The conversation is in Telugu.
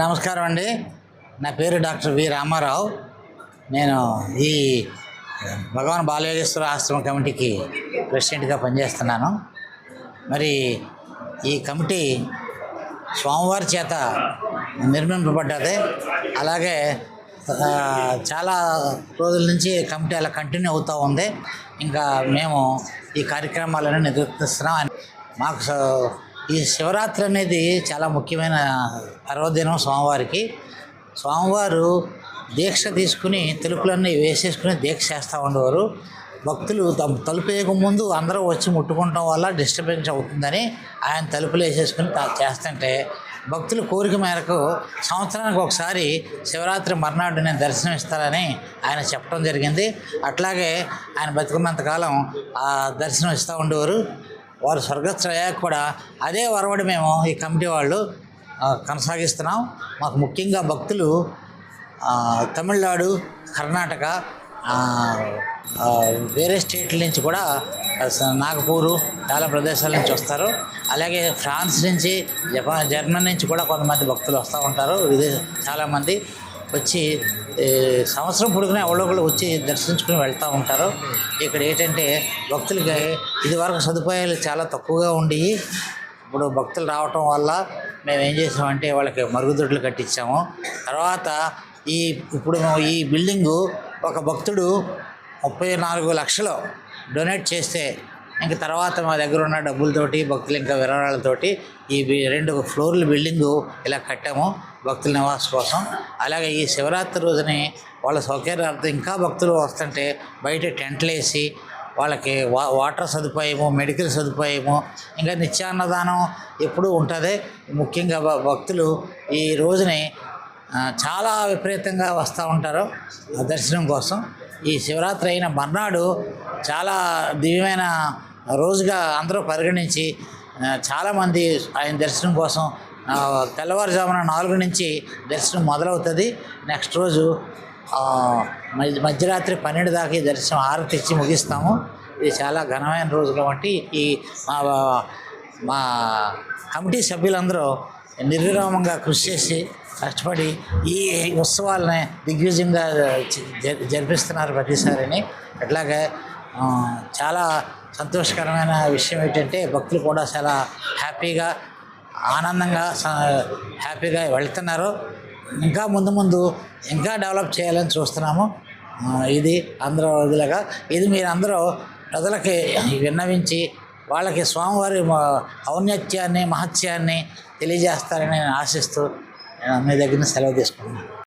నమస్కారం అండి. నా పేరు డాక్టర్ వి రామారావు. నేను ఈ భగవాన్ బాలయోగేశ్వర ఆశ్రమ కమిటీకి ప్రెసిడెంట్గా పనిచేస్తున్నాను. మరి ఈ కమిటీ స్వామివారి చేత నిర్మింపబడ్డది. అలాగే చాలా రోజుల నుంచి కమిటీ అలా కంటిన్యూ అవుతూ ఉంది. ఇంకా మేము ఈ కార్యక్రమాలను నిర్వర్తిస్తున్నాం మాకు ఈ శివరాత్రి అనేది చాలా ముఖ్యమైన పర్వదినం స్వామివారికి. స్వామివారు దీక్ష తీసుకుని తలుపులన్నీ వేసేసుకుని దీక్ష చేస్తూ ఉండేవారు. భక్తులు తమ తలుపు వేయక ముందు అందరూ వచ్చి ముట్టుకుంటాం వల్ల డిస్టర్బెన్స్ అవుతుందని ఆయన తలుపులు వేసేసుకుని చేస్తుంటే భక్తుల కోరిక మేరకు సంవత్సరానికి ఒకసారి శివరాత్రి మర్నాడు నేను దర్శనం ఇస్తారని ఆయన చెప్పడం జరిగింది. అట్లాగే ఆయన బతుకున్నంతకాలం ఆ దర్శనం ఇస్తూ ఉండేవారు. వారు స్వర్గస్థయ్యాక కూడా అదే వరవడి మేము ఈ కమిటీ వాళ్ళు కొనసాగిస్తున్నాం. మాకు ముఖ్యంగా భక్తులు తమిళనాడు కర్ణాటక వేరే స్టేట్ల నుంచి కూడా నాగపూరు చాలా ప్రదేశాల నుంచి వస్తారు. అలాగే ఫ్రాన్స్ నుంచి జపాన్ జర్మనీ నుంచి కూడా కొంతమంది భక్తులు వస్తూ ఉంటారు. విదేశ చాలామంది వచ్చి సంవత్సరం పొడుగునే ఎవరొకరు వచ్చి దర్శించుకుని వెళ్తూ ఉంటారు. ఇక్కడ ఏంటంటే భక్తులకి ఇదివరకు సదుపాయాలు చాలా తక్కువగా ఉండి ఇప్పుడు భక్తులు రావటం వల్ల మేము ఏం చేసామంటే వాళ్ళకి మరుగుదొడ్లు కట్టించాము. తర్వాత ఈ ఇప్పుడు ఈ బిల్డింగు ఒక భక్తుడు ముప్పై నాలుగు లక్షలు డొనేట్ చేస్తే ఇంక తర్వాత మా దగ్గర ఉన్న డబ్బులతోటి భక్తులు ఇంకా విరాళాలతోటి ఈ రెండు ఫ్లోర్ల బిల్డింగు ఇలా కట్టాము భక్తుల నివాసం కోసం. అలాగే ఈ శివరాత్రి రోజుని వాళ్ళ సౌకర్యార్థం ఇంకా భక్తులు వస్తుంటే బయట టెంట్లు వేసి వాళ్ళకి వా వాటర్ సదుపాయము మెడికల్ సదుపాయము ఇంకా నిత్యాన్నదానం ఎప్పుడూ ఉంటుంది. ముఖ్యంగా భ- భక్తులు ఈ రోజుని చాలా విపరీతంగా వస్తూ ఉంటారు ఆ దర్శనం కోసం. ఈ శివరాత్రి అయిన మర్నాడు చాలా దివ్యమైన రోజుగా అందరూ పరిగణించి చాలామంది ఆయన దర్శనం కోసం తెల్లవారుజామున నాలుగు నుంచి దర్శనం మొదలవుతుంది. నెక్స్ట్ రోజు మధ్యరాత్రి పన్నెండు దాకా దర్శనం హారతి ఇచ్చి ముగిస్తాము. ఇది చాలా ఘనమైన రోజు కాబట్టి ఈ మా మా కమిటీ సభ్యులందరూ నిర్విరామంగా కృషి చేసి కష్టపడి ఈ ఉత్సవాలని దిగ్విజయంగా జ- జరిపిస్తున్నారు ప్రతిసారిని. అట్లాగే చాలా సంతోషకరమైన విషయం ఏంటంటే భక్తులు కూడా చాలా హ్యాపీగా ఆనందంగా స- హ్యాపీగా వెళ్తున్నారు. ఇంకా ముందు ముందు ఇంకా డెవలప్ చేయాలని చూస్తున్నాము. ఇది అందరూ వదిలేగా. ఇది మీరు అందరూ ప్రజలకి విన్నవించి వాళ్ళకి స్వామివారి ఔన్నత్యాన్ని మహత్యాన్ని తెలియజేస్తారని నేను ఆశిస్తూ నేను మీ దగ్గర సెలవు తీసుకుంటున్నాను.